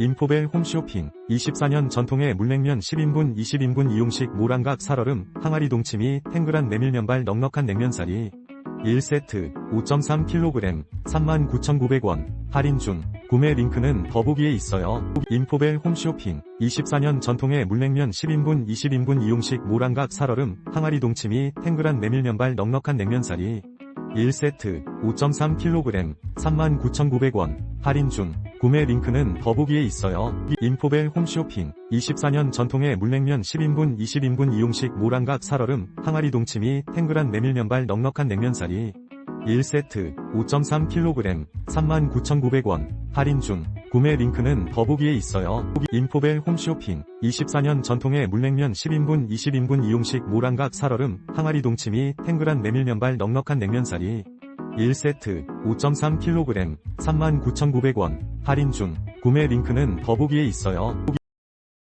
인포벨 홈쇼핑 24년 전통의 물냉면 10인분 20인분 이용식 모란각 살얼음 항아리 동치미 탱글한 메밀면발 넉넉한 냉면사리 1세트 5.3kg 39,900원 할인 중 구매 링크는 더보기에 있어요. 인포벨 홈쇼핑 24년 전통의 물냉면 10인분 20인분 이용식 모란각 살얼음 항아리 동치미 탱글한 메밀면발 넉넉한 냉면사리 1세트 5.3kg 39,900원 할인 중 구매 링크는 더보기에 있어요. 인포벨 홈쇼핑 24년 전통의 물냉면 10인분 20인분 이용식 모란각 살얼음 항아리 동치미 탱글한 메밀면발 넉넉한 냉면사리 1세트 5.3kg 39,900원 할인 중 구매 링크는 더보기에 있어요. 인포벨 홈쇼핑 24년 전통의 물냉면 10인분 20인분 이용식 모란각 살얼음 항아리 동치미 탱글한 메밀면발 넉넉한 냉면사리 1세트 5.3kg 39,900원 할인 중 구매 링크는 더보기에 있어요.